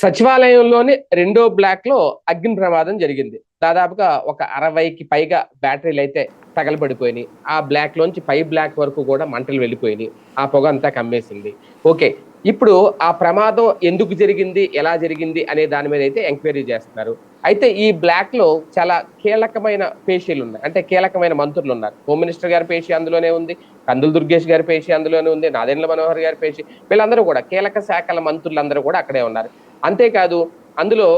సచివాలయంలోని రెండో బ్లాక్లో అగ్ని ప్రమాదం జరిగింది. దాదాపుగా ఒక అరవైకి పైగా బ్యాటరీలు అయితే తగలబడిపోయినాయి. ఆ బ్లాక్ లోంచి పై బ్లాక్ వరకు కూడా మంటలు వెళ్ళిపోయినాయి. ఆ పొగ అంతా కమ్మేసింది. ఓకే ఇప్పుడు ఆ ప్రమాదం ఎందుకు జరిగింది? ఎలా జరిగింది? అనే దాని మీద అయితే ఎంక్వైరీ చేస్తున్నారు. అయితే ఈ బ్లాక్లో చాలా కీలకమైన పేషీలు ఉన్నాయి. అంటే కీలకమైన మంత్రులు ఉన్నారు. హోమ్ మినిస్టర్ గారి పేషీ అందులోనే ఉంది కందులు దుర్గేష్ గారి పేషీ అందులోనే ఉంది నాదెండ్ల మనోహర్ గారి పేషీ వీళ్ళందరూ కూడా కీలక శాఖల మంత్రులందరూ కూడా అక్కడే ఉన్నారు. అంతేకాదు అందులో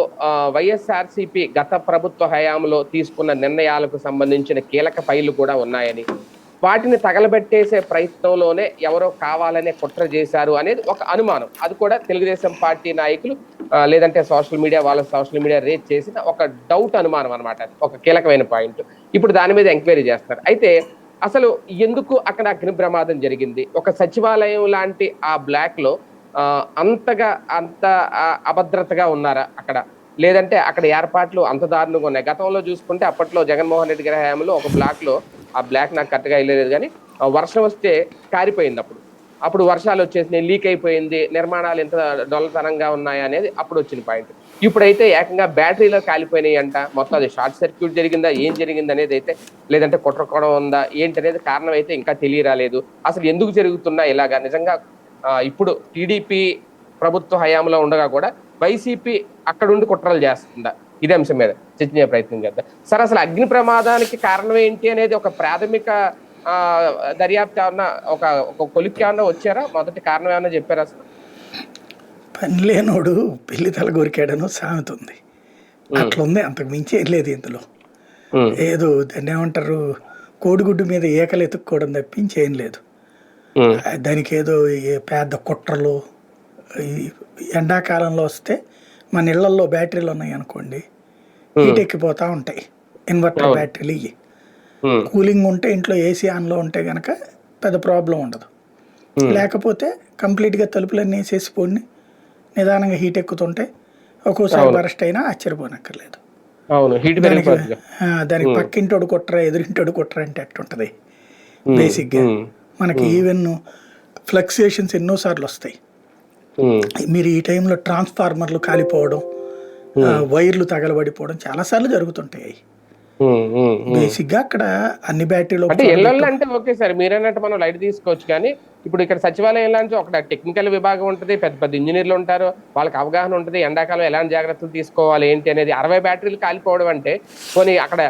వైఎస్ఆర్సిపి గత ప్రభుత్వ హయాంలో తీసుకున్న నిర్ణయాలకు సంబంధించిన కీలక ఫైళ్ళు కూడా ఉన్నాయని వాటిని తగలబెట్టేసే ప్రయత్నంలోనే ఎవరో కావాలనే కుట్ర చేశారు అనేది ఒక అనుమానం. అది కూడా తెలుగుదేశం పార్టీ నాయకులు లేదంటే సోషల్ మీడియా వాళ్ళ సోషల్ మీడియా రేట్ చేసిన ఒక డౌట్ అనుమానం అనమాట ఒక కీలకమైన పాయింట్. ఇప్పుడు దాని మీద ఎంక్వైరీ చేస్తారు అయితే అసలు ఎందుకు అక్కడ అగ్ని ప్రమాదం జరిగింది? ఒక సచివాలయం లాంటి ఆ బ్లాక్లో అంతగా అంత అభద్రతగా ఉన్నారా అక్కడ? లేదంటే అక్కడ ఏర్పాట్లు అంత దారుణంగా ఉన్నాయి? గతంలో చూసుకుంటే అప్పట్లో జగన్మోహన్ రెడ్డి గారి హయాంలో ఒక బ్లాక్లో ఆ బ్లాక్ నాకు కరెక్ట్గా వెళ్ళలేదు కానీ వర్షం వస్తే కారిపోయింది అప్పుడు. అప్పుడు వర్షాలు వచ్చేసినాయి లీక్ అయిపోయింది నిర్మాణాలు ఎంత డొల్లతనంగా ఉన్నాయి అనేది అప్పుడు వచ్చిన పాయింట్. ఇప్పుడైతే ఏకంగా బ్యాటరీలో కాలిపోయినాయి అంట మొత్తం అది షార్ట్ సర్క్యూట్ జరిగిందా ఏం జరిగింది అనేది అయితే లేదంటే కుట్రకోవడం ఉందా ఏంటి అనేది కారణం అయితే ఇంకా తెలియరాలేదు. అసలు ఎందుకు జరుగుతున్నా ఇలాగా? నిజంగా ఇప్పుడు టీడీపీ ప్రభుత్వ హయాంలో ఉండగా కూడా వైసీపీ అక్కడ ఉండి కుట్రలు చేస్తుందా ఇదే అంశం మీద చర్చించే ప్రయత్నం చేద్దాం. సార్ అసలు అగ్ని ప్రమాదానికి కారణం ఏంటి అనేది ఒక ప్రాథమిక దర్యాప్తు ఏమన్నా ఒక ఒక కొలిక్కి ఏమన్నా వచ్చారా? మొదటి కారణం ఏమన్నా చెప్పారా అసలు పని లేనోడు పెళ్ళి తల కొరికాడను సామెత ఉంది. అట్లా ఉంది. అంతకు మించి ఏం లేదు ఇందులో ఏదో దాన్ని ఏమంటారు? కోడిగుడ్డు మీద ఏకలు ఎత్తుక్కోవడం తప్పించి ఏం లేదు. దానికి ఏదో పెద్ద కుట్రలు ఎండాకాలంలో వస్తే మన ఇళ్ళల్లో బ్యాటరీలు ఉన్నాయి అనుకోండి హీట్ ఎక్కిపోతూ ఉంటాయి. ఇన్వర్టర్ బ్యాటరీలు ఇవి కూలింగ్ ఉంటే ఇంట్లో ఏసీ ఆన్లో ఉంటే కనుక పెద్ద ప్రాబ్లం ఉండదు. లేకపోతే కంప్లీట్గా తలుపులన్నీ వేసేసి పోండి నిదానంగా హీట్ ఎక్కుతుంటే ఒక్కోసారి బరస్ట్ అయినా ఆశ్చర్యపోనక్కర్లేదు. దానికి పక్కింటోడు కుట్ర ఎదురింటోడు కుట్ర అంటే అట్టుంటది. బేసిక్గా మనకి ఈవెన్ ఫ్లక్చుయేషన్స్ ఎన్నోసార్లు వస్తాయి. మీరు ఈ టైంలో ట్రాన్స్ఫార్మర్లు కాలిపోవడం వైర్లు తగలబడిపోవడం చాలాసార్లు జరుగుతుంటాయి. ఉమ్. బేసిక్గా అక్కడ అన్ని బ్యాటరీలు అంటే ఎల్ఎల్ అంటే ఓకే సార్ మీరన్నట్టు మనం లైట్ తీసుకోవచ్చు కానీ ఇప్పుడు ఇక్కడ సచివాలయం లాంటి ఒక టెక్నికల్ విభాగం ఉంటుంది పెద్ద పెద్ద ఇంజనీర్లు ఉంటారు వాళ్ళకి అవగాహన ఉంటుంది ఎండాకాలం ఎలాంటి జాగ్రత్తలు తీసుకోవాలి ఏంటి అనేది అరవై బ్యాటరీలు కాలిపోవడం అంటే పోనీ అక్కడ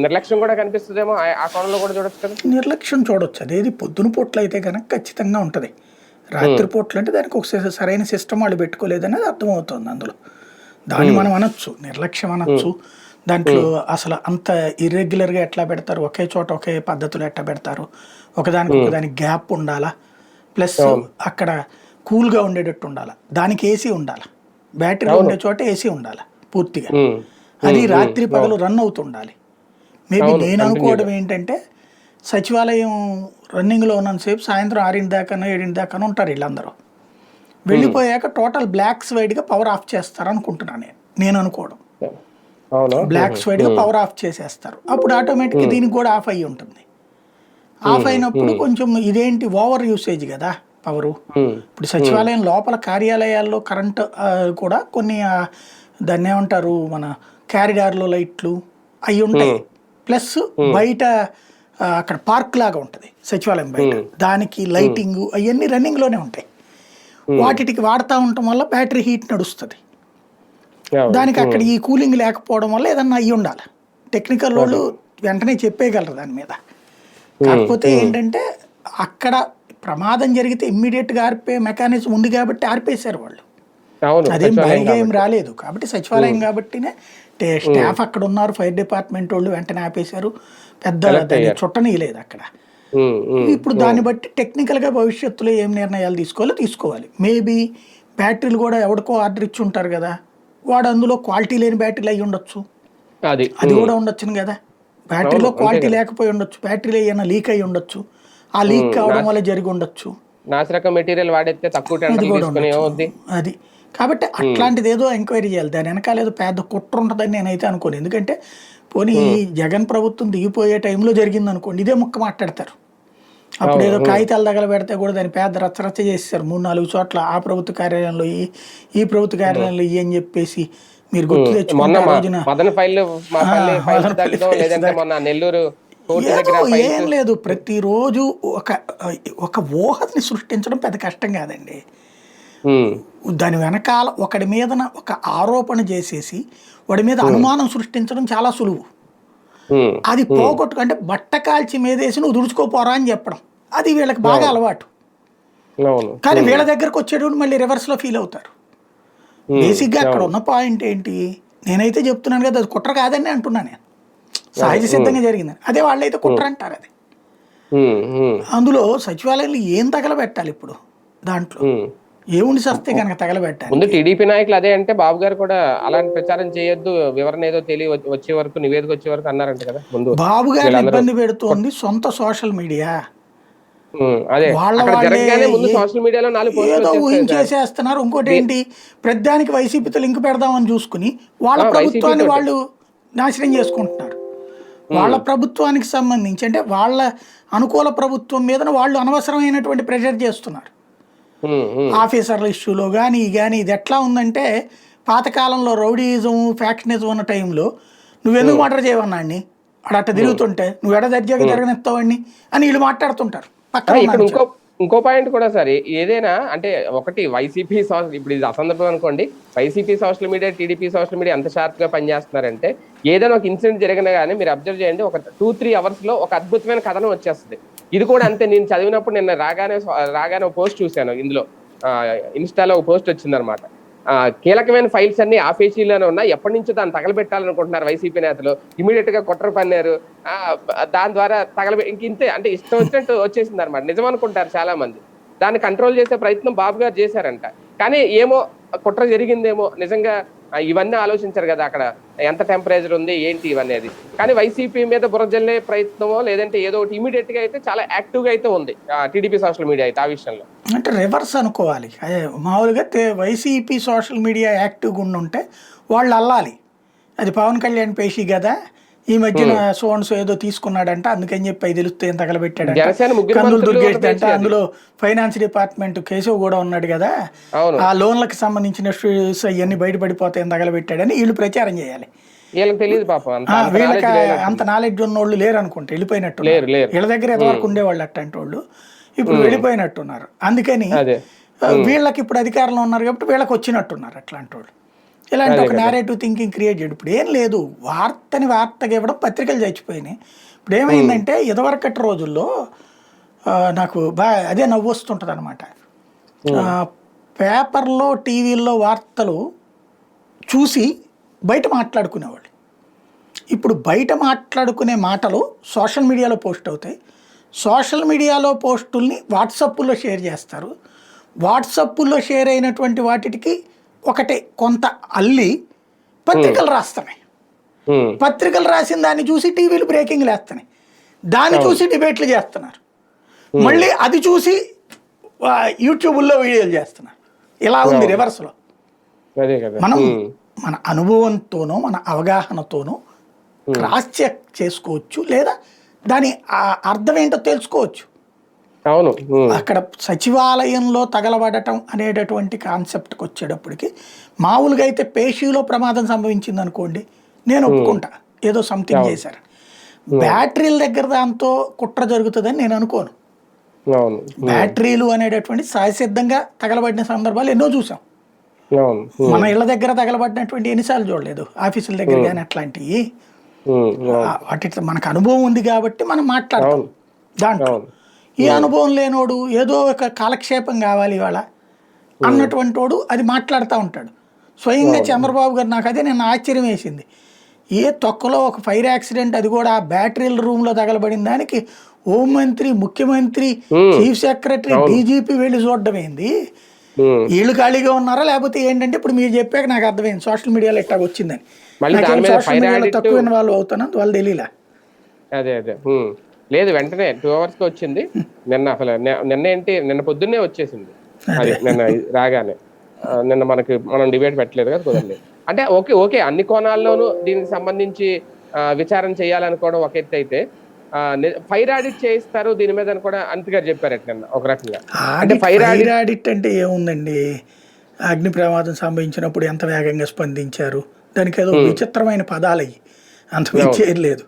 నిర్లక్ష్యం కూడా కనిపిస్తుందేమో ఆ- కోణంలో కూడా చూడొచ్చు కదా. నిర్లక్ష్యం చూడొచ్చు. అదేది పొద్దున పూట్లు అయితే కనుక ఖచ్చితంగా ఉంటుంది. రాత్రి పూట్లు అంటే దానికి ఒక సరైన సిస్టమ్ వాళ్ళు పెట్టుకోలేదనేది అర్థమవుతుంది అందులో. దాన్ని మనం అనొచ్చు నిర్లక్ష్యం అనొచ్చు. దాంట్లో అసలు అంత ఇర్రెగ్యులర్గా ఎట్లా పెడతారు? ఒకే చోట ఒకే పద్ధతిలో ఎట్లా పెడతారు? ఒకదానికి ఒకదానికి గ్యాప్ ఉండాలా? ప్లస్ అక్కడ కూల్గా ఉండేటట్టు ఉండాలి? దానికి ఏసీ ఉండాలి? బ్యాటరీ ఉండే చోట ఏసీ ఉండాలి? పూర్తిగా. అది రాత్రి పగలు రన్ అవుతుండాలి. మేబీ నేను అనుకోవడం ఏంటంటే సచివాలయం రన్నింగ్లో ఉన్నంతసేపు సాయంత్రం ఆరింటి దాకా ఏడింటి దాకా ఉంటారు వీళ్ళందరూ. వెళ్ళిపోయాక టోటల్ బ్లాక్స్ వైడ్గా పవర్ ఆఫ్ చేస్తారు అనుకుంటున్నాను నేను. నేను అనుకోవడం. అవును? బ్లాక్స్ వైడ్గా పవర్ ఆఫ్ చేసేస్తారు. అప్పుడు ఆటోమేటిక్గా దీనికి కూడా ఆఫ్ అయ్యి ఉంటుంది ఆఫ్ అయినప్పుడు కొంచెం ఇదేంటి? ఓవర్ యూసేజ్ కదా పవరు. ఇప్పుడు సచివాలయం లోపల కార్యాలయాల్లో కరెంట్ కూడా కొన్ని దాన్ని ఏమంటారు? మన క్యారిడార్లో లైట్లు అవి ఉంటాయి. ప్లస్ బయట అక్కడ పార్క్ లాగా ఉంటుంది సచివాలయం బయట. దానికి లైటింగ్ అవన్నీ రన్నింగ్లోనే ఉంటాయి. వాటికి వాడుతూ ఉండటం వల్ల బ్యాటరీ హీట్ నడుస్తుంది. దానికి అక్కడ ఈ కూలింగ్ లేకపోవడం వల్ల ఏదన్నా అయ్యి ఉండాలి. టెక్నికల్ వాళ్ళు వెంటనే చెప్పేయగలరు దాని మీద. కాకపోతే ఏంటంటే అక్కడ ప్రమాదం జరిగితే ఇమ్మీడియట్గా ఆర్పే మెకానిజం ఉంది కాబట్టి ఆర్పేశారు వాళ్ళు. అదేం భారీగా ఏం రాలేదు. కాబట్టి సచివాలయం కాబట్టినే టే- స్టాఫ్ అక్కడ ఉన్నారు ఫైర్ డిపార్ట్మెంట్ వాళ్ళు వెంటనే ఆపేశారు. పెద్ద చుట్టనీయలేదు అక్కడ. ఇప్పుడు దాన్ని బట్టి టెక్నికల్గా భవిష్యత్తులో ఏం నిర్ణయాలు తీసుకోవాలో తీసుకోవాలి. మేబీ బ్యాటరీలు కూడా ఎవరికో ఆర్డర్ ఇచ్చి ఉంటారు కదా. వాడు అందులో క్వాలిటీ లేని బ్యాటరీలు అయి ఉండొచ్చు. అది. అది కూడా ఉండొచ్చును కదా. బ్యాటరీలో క్వాలిటీ లేకపోయి ఉండొచ్చు. బ్యాటరీలో ఏమైనా లీక్ అయి ఉండొచ్చు. ఆ లీక్ కావడం వల్ల జరిగి ఉండొచ్చు. నాసిరకం మెటీరియల్ తక్కువ అది. కాబట్టి అట్లాంటిది ఏదో ఎంక్వైరీ చేయాలి. దాని వెనకాల ఏదో పెద్ద కుట్ర ఉంటుందని నేనైతే అనుకోను. ఎందుకంటే పోనీ జగన్ ప్రభుత్వం దిగిపోయే టైంలో జరిగింది అనుకోండి ఇదే ముక్క మాట్లాడతారు. అప్పుడు ఏదో కాగితాలు తగలబెడితే కూడా దాన్ని పేద రచ్చ రచ్చ చేసేసారు మూడు నాలుగు చోట్ల ఆ ప్రభుత్వ కార్యాలయంలో ఈ ఈ ప్రభుత్వ కార్యాలయంలో ఈ అని చెప్పేసి మీరు గుర్తు తెచ్చుకున్న నెల్లూరు దగ్గర ఏం లేదు. ప్రతిరోజు ఒక ఒక ఊహని సృష్టించడం పెద్ద కష్టం కాదండి. దాని వెనకాల ఒకడి మీదన ఒక ఆరోపణ చేసేసి వాడి మీద అనుమానం సృష్టించడం చాలా సులువు. అది పోగొట్టుకు అంటే బట్ట కాల్చి మీదేసి నువ్వు దుడుచుకోపోరా అని చెప్పడం. అది వీళ్ళకి బాగా అలవాటు. కానీ వీళ్ళ దగ్గరకు వచ్చేటప్పుడు మళ్ళీ రివర్స్లో ఫీల్ అవుతారు. బేసిక్గా అక్కడ ఉన్న పాయింట్ ఏంటి? నేనైతే చెప్తున్నాను కదా అది కుట్ర కాదని అంటున్నా నేను. సహజ సిద్ధంగా జరిగిందని. అదే వాళ్ళైతే కుట్ర అంటారు అది. అందులో సచివాలయంలో ఏం తగలబెట్టాలి ఇప్పుడు దాంట్లో. ఏముండి సస్తే కనుక తగలబెట్టాలి? ముందు టీడీపీ నాయకులు అదే అంటే బాబు గారు కూడా అలాంటి ప్రచారం చేయొద్దు వివరణ ఏదో తెలియ వచ్చే వరకు నివేదిక వచ్చే వరకు అన్నారంట కదా ముందు బాబు వీళ్ళందరూ- ఇబ్బంది పెడుతోంది సొంత సోషల్ మీడియా అదే సోషల్ మీడియాలో నాలుగు ఏదో. ఊహించేసేస్తున్నారు. ఇంకోటి ఏంటి? ప్రతిదానికి వైసీపీతో లింక్ పెడదామని చూసుకుని వాళ్ళ ప్రభుత్వాన్ని వాళ్ళు నాశనం చేసుకుంటున్నారు. వాళ్ళ ప్రభుత్వానికి సంబంధించి అంటే వాళ్ళ అనుకూల ప్రభుత్వం మీద వాళ్ళు అనవసరమైనటువంటి ప్రెషర్ చేస్తున్నారు. ఆఫీసర్ల ఇష్యూలో కానీ కానీ ఇది ఎట్లా ఉందంటే పాతకాలంలో రౌడీయిజం ఫ్యాక్షనిజం ఉన్న టైంలో నువ్వెందుకు మర్డర్ చేయవన్నాడిని? అక్కడ అట్ట తిరుగుతుంటే నువ్వు ఎడ దర్జాగా జరగనెత్తావాడిని అని వీళ్ళు మాట్లాడుతుంటారు. ఇక్కడ ఇంకో ఇంకో పాయింట్ కూడా సార్ ఏదైనా అంటే ఒకటి వైసీపీ సోషల్ ఇప్పుడు ఇది అసందర్భం అనుకోండి YCP social media TDP social media ఎంత షార్ప్గా పనిచేస్తున్నారంటే ఏదైనా ఒక ఇన్సిడెంట్ జరిగినా కానీ మీరు అబ్జర్వ్ చేయండి ఒక టూ త్రీ అవర్స్లో ఒక అద్భుతమైన కథనం వచ్చేస్తుంది. ఇది కూడా అంతే నేను చదివినప్పుడు నిన్న రాగానే రాగానే ఒక పోస్ట్ చూశాను ఇందులో ఇన్స్టాలో ఒక పోస్ట్ వచ్చిందనమాట కీలకమైన ఫైల్స్ అన్ని ఆ పేజీలోనే ఉన్నాయి. ఎప్పటి నుంచో దాన్ని తగలబెట్టాలనుకుంటున్నారు వైసీపీ నేతలు. ఇమీడియట్గా కుట్ర పన్నారు. దాని ద్వారా తగలబె ఇంక ఇంతే. అంటే ఇష్టం వచ్చినట్టు వచ్చేసింది అనమాట నిజం అనుకుంటారు చాలా మంది దాన్ని కంట్రోల్ చేసే ప్రయత్నం బాబు గారు చేశారంట. కానీ ఏమో కుట్ర జరిగిందేమో నిజంగా ఇవన్నీ ఆలోచించారు కదా అక్కడ. ఎంత టెంపరేచర్ ఉంది ఏంటి ఇవన్నీ అది కానీ వైసీపీ మీద బురజల్లే ప్రయత్నమో లేదంటే ఏదో ఒకటి ఇమీడియట్గా అయితే చాలా యాక్టివ్గా అయితే ఉంది టీడీపీ సోషల్ మీడియా అయితే ఆ విషయంలో. అంటే రివర్స్ అనుకోవాలి. అదే మామూలుగా వైసీపీ సోషల్ మీడియా యాక్టివ్గా ఉండుంటే ఉంటే వాళ్ళు అల్లాలి. అది పవన్ కళ్యాణ్ పేషి కదా ఈ మధ్యన సోన్స్ ఏదో తీసుకున్నాడంట అందుకని చెప్పి అవి తెలుస్తే ముగ్గురు కందులు దుర్గేష్ అది. అందులో ఫైనాన్స్ డిపార్ట్మెంట్ కేశవ్ కూడా ఉన్నాడు కదా. ఆ లోన్లకు సంబంధించిన ఇష్యూస్ అవన్నీ బయటపడిపోతాయని తగలబెట్టాడని వీళ్ళు ప్రచారం చేయాలి. వీళ్ళకి తెలియదు పాపం. అంత వీళ్ళకి నాలెడ్జ్ ఉన్న వాళ్ళు లేరు అనుకుంటే వెళ్ళిపోయినట్టు లేరు లేరు. వీళ్ళ దగ్గర ఎంతవరకు ఉండేవాళ్ళు అట్టంటి వాళ్ళు ఇప్పుడు వెళ్ళిపోయినట్టున్నారు. అందుకని అదే. వీళ్ళకి ఇప్పుడు అధికారంలో ఉన్నారు కాబట్టి వీళ్ళకి వచ్చినట్టున్నారు అట్లాంటి వాళ్ళు ఇలాంటి ఒక నేరేటివ్ థింకింగ్ క్రియేట్ చేయడం. ఇప్పుడు ఏం లేదు. వార్తని వార్తగా ఇవ్వడం పత్రికలు చచ్చిపోయినాయి. ఇప్పుడు ఏమైందంటే ఇదివరకటి రోజుల్లో నాకు బాగా అదే నవ్వు వస్తుంటుంది అనమాట పేపర్లో టీవీల్లో వార్తలు చూసి బయట మాట్లాడుకునేవాళ్ళు. ఇప్పుడు బయట మాట్లాడుకునే మాటలు సోషల్ మీడియాలో పోస్ట్ అవుతాయి. సోషల్ మీడియాలో పోస్టుల్ని వాట్సప్లో షేర్ చేస్తారు. వాట్సప్లో షేర్ అయినటువంటి వాటికి ఒకటే కొంత అల్లి పత్రికలు రాస్తున్నాయి. పత్రికలు రాసిన దాన్ని చూసి టీవీలు బ్రేకింగ్లు వేస్తున్నాయి. దాన్ని చూసి డిబేట్లు చేస్తున్నారు. మళ్ళీ అది చూసి యూట్యూబ్లో వీడియోలు చేస్తున్నారు. ఇలా ఉంది రివర్స్లో మనం మన అనుభవంతోనో మన అవగాహనతోనో క్రాస్ చెక్ చేసుకోవచ్చు లేదా దాని అర్థం ఏంటో తెలుసుకోవచ్చు. అవును. అక్కడ సచివాలయంలో తగలబడటం అనేటటువంటి కాన్సెప్ట్కి వచ్చేటప్పటికి మామూలుగా అయితే పేషీలో ప్రమాదం సంభవించింది అనుకోండి నేను ఒప్పుకుంటా. ఏదో సంథింగ్ చేశారు. బ్యాటరీల దగ్గర దాంతో కుట్ర జరుగుతుందని నేను అనుకోను. బ్యాటరీలు అనేటటువంటి సహసిద్ధంగా తగలబడిన సందర్భాలు ఎన్నో చూసాం. మన ఇళ్ళ దగ్గర తగలబడినటువంటి ఎన్నిసార్లు చూడలేదు. ఆఫీసుల దగ్గర కానీ అట్లాంటివి వాటి మనకు అనుభవం ఉంది కాబట్టి మనం మాట్లాడతాం. దాంట్లో. ఈ అనుభవం లేనోడు ఏదో ఒక కాలక్షేపం కావాలి ఇవాళ అన్నటువంటి వాడు అది మాట్లాడుతూ ఉంటాడు. స్వయంగా చంద్రబాబు గారు నాకు అదే నేను ఆశ్చర్యం వేసింది. ఏ తొక్కలో ఒక ఫైర్ యాక్సిడెంట్ అది కూడా ఆ బ్యాటరీల రూమ్లో తగలబడిన దానికి హోంమంత్రి ముఖ్యమంత్రి చీఫ్ సెక్రటరీ డీజీపీ వెళ్ళి చూడడం ఏంది? వీళ్ళు ఖాళీగా ఉన్నారా? లేకపోతే ఏంటంటే ఇప్పుడు మీరు చెప్పాక నాకు అర్థమైంది. సోషల్ మీడియాలో ఎట్టా వచ్చిందని. సోషల్ మీడియాలో తక్కువ ఇన్వాల్వ్ అవుతాను వాళ్ళు తెలియలే అదే అదే. లేదు వెంటనే టూ అవర్స్కి వచ్చింది. నిన్న అసలు నిన్న ఏంటి నిన్న పొద్దున్నే వచ్చేసింది. అది నిన్న రాగానే. నిన్న మనకి మనం డిబేట్ పెట్టలేదు కదా కుదరలేదు. అంటే ఓకే ఓకే అన్ని కోణాల్లోనూ దీనికి సంబంధించి విచారణ చేయాలనుకోవడం ఒక ఎత్తు అయితే ఫైర్ ఆడిట్ చేయిస్తారు దీని మీద కూడా అంత గారు చెప్పారు నిన్న ఒక రకంగా. అంటే ఫైర్ ఆడిట్ అంటే ఏముందండి? అగ్ని ప్రమాదం సంభవించినప్పుడు ఎంత వేగంగా స్పందించారు? దానికి ఏదో విచిత్రమైన పదాలు అయ్యి. అంత లేదు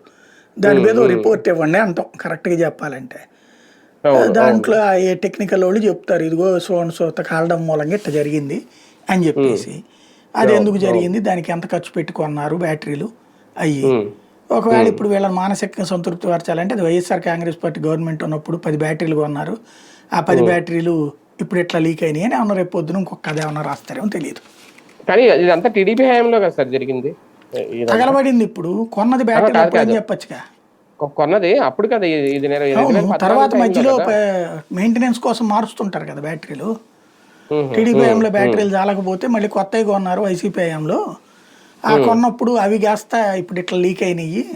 దాని మీద రిపోర్ట్ ఇవ్వండి అంటాం కరెక్ట్గా చెప్పాలంటే. దాంట్లో ఏ టెక్నికల్ వాళ్ళు చెప్తారు ఇదిగో సో అండ్ సో కాలడం మూలంగా ఇట్ట జరిగింది అని చెప్పేసి. అది ఎందుకు జరిగింది? దానికి ఎంత ఖర్చు పెట్టుకున్నారు బ్యాటరీలు అయ్యి? ఒకవేళ ఇప్పుడు వీళ్ళని మానసికంగా సంతృప్తి పరచాలంటే అది వైఎస్ఆర్ కాంగ్రెస్ పార్టీ గవర్నమెంట్ ఉన్నప్పుడు పది బ్యాటరీలు కొన్నారు. ఆ పది బ్యాటరీలు ఇప్పుడు ఇట్లా లీక్ అయినాయి అని ఏమన్నా రేపు పొద్దున ఇంకొక కథ ఏమన్నా రాస్తారేమో తెలియదు. కానీ ఇదంతా టీడీపీ హయాంలో కదా సార్ జరిగింది. తగలబడింది ఇప్పుడు. కొన్నది బ్యాటరీ అని. చెప్పొచ్చుగా? కొన్నది అప్పుడు కదా ఇది తర్వాత మధ్యలో. మెయింటెనెన్స్ కోసం మారుస్తుంటారు కదా బ్యాటరీలు. టీడీపీ హయాంలో బ్యాటరీలు చాలకపోతే మళ్ళీ కొత్తవి కొన్నారు వైసీపీ హయాంలో ఆ కొన్నప్పుడు అవి కాస్త ఇప్పుడు ఇట్లా లీక్ అయినాయి.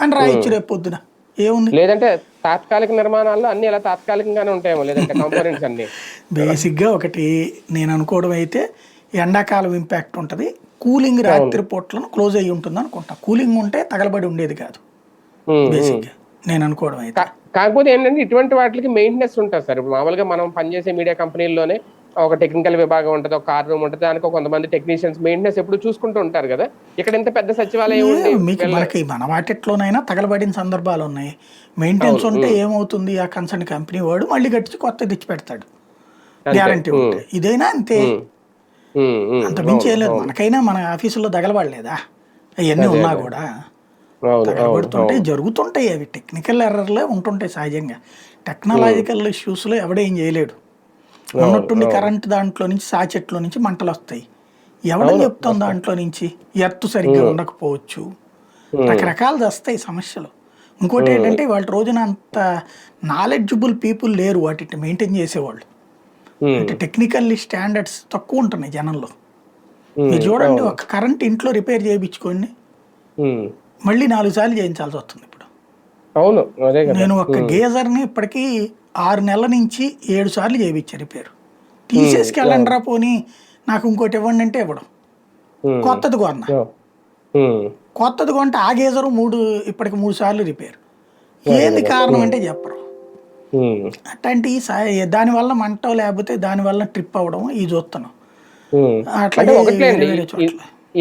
అని రాయొచ్చు రేపు పొద్దున. ఏముంది? లేదంటే తాత్కాలిక నిర్మాణాల్లో అన్ని ఇలా తాత్కాలికంగానే ఉంటాయేమో లేదంటే కాంపోనెంట్స్ అన్ని. బేసిక్గా ఒకటి నేను అనుకోవడం అయితే ఎండాకాలం ఇంపాక్ట్ ఉంటుంది. కూలింగ్ రాత్రి పూట్లను క్లోజ్ అయ్యి ఉంటుంది అనుకుంటా. కూలింగ్ ఉంటే తగలబడి ఉండేది కాదు. బేసిక్గా నేను అనుకోవడం అయితే. కాకపోతే ఏంటంటే ఇటువంటి వాటికి మెయింటెనెన్స్ ఉంటుంది సార్. ఇప్పుడు మామూలుగా మనం పనిచేసే మీడియా కంపెనీల్లోనే ఒక టెక్నికల్ విభాగం ఉంటుంది ఒక కార్ రూమ్ ఉంటుంది దానికి కొంతమంది టెక్నీషియన్స్ మెయింటెనెన్స్ ఎప్పుడు చూసుకుంటూ ఉంటారు కదా. ఇక్కడ ఇంత పెద్ద సచివాలయం ఏ, మీకు మనకి మన వాటిట్లోనైనా తగలబడిన సందర్భాలు ఉన్నాయి. మెయింటెనెన్స్ ఉంటే ఏమవుతుంది? ఆ కన్సర్న్ కంపెనీ వాడు మళ్ళీ కట్టించి కొత్త తెచ్చి పెడతాడు గ్యారంటీ ఉంటే. ఇదైనా అంతే. అంత మించి ఏం లేదు. మనకైనా మన ఆఫీసుల్లో తగలబడలేదా? అవన్నీ ఉన్నా కూడా. తగలబడుతుంటాయి జరుగుతుంటాయి అవి. టెక్నికల్ ఎర్రర్లే ఉంటుంటాయి సహజంగా. టెక్నాలజికల్ ఇష్యూస్లో ఎవడేం చేయలేడు. ఉన్నట్టుండి కరెంట్ దాంట్లో నుంచి సాచెట్లో నుంచి మంటలు వస్తాయి. ఎవడని చెప్తాం దాంట్లో నుంచి? ఎర్త్ సరిగ్గా ఉండకపోవచ్చు. రకరకాలు వస్తాయి సమస్యలు. ఇంకోటి ఏంటంటే వాళ్ళ రోజున అంత నాలెడ్జబుల్ పీపుల్ లేరు వాటిని మెయింటైన్ చేసేవాళ్ళు. అంటే టెక్నికల్లీ స్టాండర్డ్స్ తక్కువ ఉంటున్నాయి జనంలో. మీరు చూడండి ఒక కరెంట్ ఇంట్లో రిపేర్ చేయించుకోండి. మళ్ళీ నాలుగు సార్లు చేయించాల్సి వస్తుంది ఇప్పుడు. అవును నేను ఒక గేజర్ని ఇప్పటికీ ఆరు నెలల నుంచి ఏడు సార్లు చేయించా రిపేర్ తీసేసుకెళ్ళండి రా పోనీ నాకు ఇంకోటి ఇవ్వండి అంటే ఇవ్వడం. కొత్తది కొన్నా కొత్తది కొంటే ఆ గేజరు మూడు ఇప్పటికి మూడు సార్లు రిపేర్ ఏంది కారణం అంటే చెప్పరు. అట్లాంటి దానివల్ల మంట లేకపోతే దానివల్ల ట్రిప్ అవ్వడం ఈ చూస్తున్నాం. అట్లాగే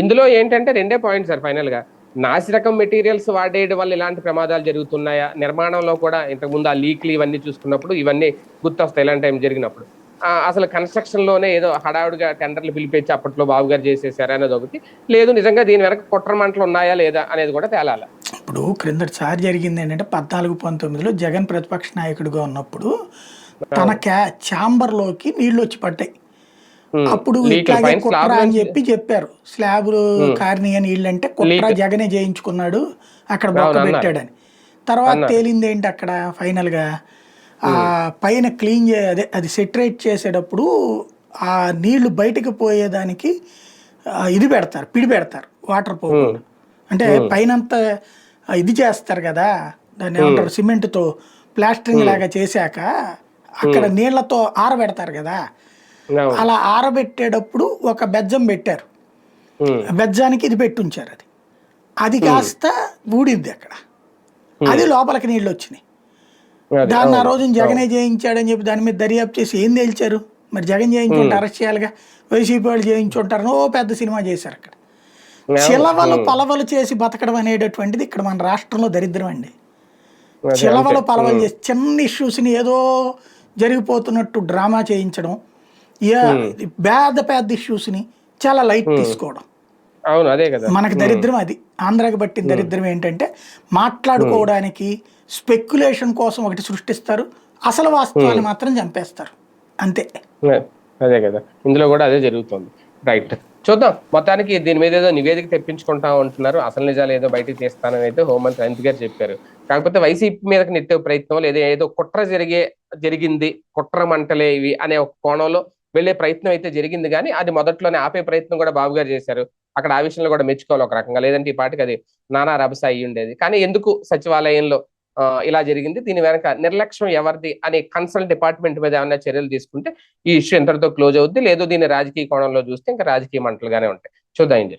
ఇందులో ఏంటంటే రెండే పాయింట్ సార్ ఫైనల్గా నాసిరకం మెటీరియల్స్ వాడేయడం వల్ల ఇలాంటి ప్రమాదాలు జరుగుతున్నాయా? నిర్మాణంలో కూడా ఇంతకు ముందు ఆ లీక్లు ఇవన్నీ చూసుకున్నప్పుడు ఇవన్నీ గుర్తొస్తాయి ఇలాంటి టైం జరిగినప్పుడు. అసలు కన్స్ట్రక్షన్లోనే ఏదో హడావుడిగా టెండర్లు పిలిపించి అప్పట్లో బాబు గారు చేసేసారు అనేది ఒకటి. లేదు నిజంగా దీని వెనక కుట్ర మంటలు ఉన్నాయా లేదా అనేది కూడా తేలాలి. ఇప్పుడు క్రిందటిసారి జరిగింది ఏంటంటే పద్నాలుగు పంతొమ్మిదిలో జగన్ ప్రతిపక్ష నాయకుడిగా ఉన్నప్పుడు తన క్యా ఛాంబర్లోకి నీళ్ళు వచ్చి పడ్డాయి. అప్పుడు ఇట్లాగే కుట్ర స్లాబ్ అని చెప్పి చెప్పారు. స్లాబులు కారణీయ నీళ్ళు అంటే కుట్ర జగనే చేయించుకున్నాడు. అక్కడ బొక్క. పెట్టాడని. తర్వాత తేలింది ఏంటి అక్కడ ఫైనల్గా ఆ పైన క్లీన్ చే అదే అది సెటరేట్ చేసేటప్పుడు ఆ నీళ్ళు బయటకు పోయేదానికి ఇది పెడతారు పిడి పెడతారు వాటర్ పోకుండా. అంటే పైనంతా ఆ, ఇది చేస్తారు కదా దాన్ని ఏమంటారు సిమెంట్తో ప్లాస్టరింగ్ లాగా చేశాక అక్కడ నీళ్ళతో ఆరబెడతారు కదా. అలా ఆరబెట్టేటప్పుడు ఒక బెజ్జం పెట్టారు. బెజ్జానికి ఇది పెట్టి ఉంచారు అది అది కాస్త ఊడింది అక్కడ. అది లోపలికి నీళ్ళు వచ్చినాయి. దాన్ని ఆ. రోజున జగనే చేయించాడని చెప్పి దాని మీద దర్యాప్తు చేసి ఏం తేల్చారు? మరి జగన్ చేయించుంటే అరెస్ట్ చేయాలిగా? వైసీపీ వాళ్ళు చేయించుంటారు ఓ పెద్ద సినిమా చేశారు అక్కడ. చిలవలు పలవలు చేసి బతకడం అనేటటువంటిది ఇక్కడ మన రాష్ట్రంలో దరిద్రం అండి. చిలవలు. పలవలు చేసి చిన్న ఇష్యూస్ని ఏదో జరిగిపోతున్నట్టు డ్రామా చేయించడం ఏ పెద్ద పెద్ద ఇష్యూస్ని చాలా లైట్ తీసుకోవడం. అవును అదే కదా. మనకి దరిద్రం అది. ఆంధ్రాకి పట్టిన దరిద్రం ఏంటంటే మాట్లాడుకోవడానికి స్పెక్యులేషన్ కోసం ఒకటి సృష్టిస్తారు. అసలు వాస్తవాన్ని మాత్రం చంపేస్తారు. అంతే. అదే కదా. ఇందులో కూడా అదే జరుగుతుంది. రైట్ చూద్దాం. మొత్తానికి దీని మీద ఏదో నివేదిక తెప్పించుకుంటా ఉంటున్నారు అసలు నిజాలు ఏదో బయటికి తీస్తానని అయితే హోంమంత్రి అనిత్ గారు చెప్పారు. కాకపోతే వైసీపీ మీదకి నెట్టే ప్రయత్నం లేదా ఏదో కుట్ర జరిగే జరిగింది. కుట్ర మంటలే ఇవి అనే ఒక కోణంలో వెళ్ళే ప్రయత్నం అయితే జరిగింది కానీ అది మొదట్లోనే ఆపే ప్రయత్నం కూడా బాబు గారు చేశారు. అక్కడ ఆ విషయంలో కూడా మెచ్చుకోవాలి ఒక రకంగా. లేదంటే ఈ పాటికి అది నానా రభస అయ్యి ఉండేది. కానీ ఎందుకు సచివాలయంలో ఇలా జరిగింది. దీని వెనక నిర్లక్ష్యం ఎవరిది అనే కన్సల్ట్ డిపార్ట్మెంట్ మీద ఏమైనా చర్యలు తీసుకుంటే ఈ ఇష్యూ ఇంతటితో క్లోజ్ అవుద్ది. లేదు దీన్ని రాజకీయ కోణంలో చూస్తే ఇంకా రాజకీయ మంటలుగానే ఉంటాయి. చూద్దాం ఏం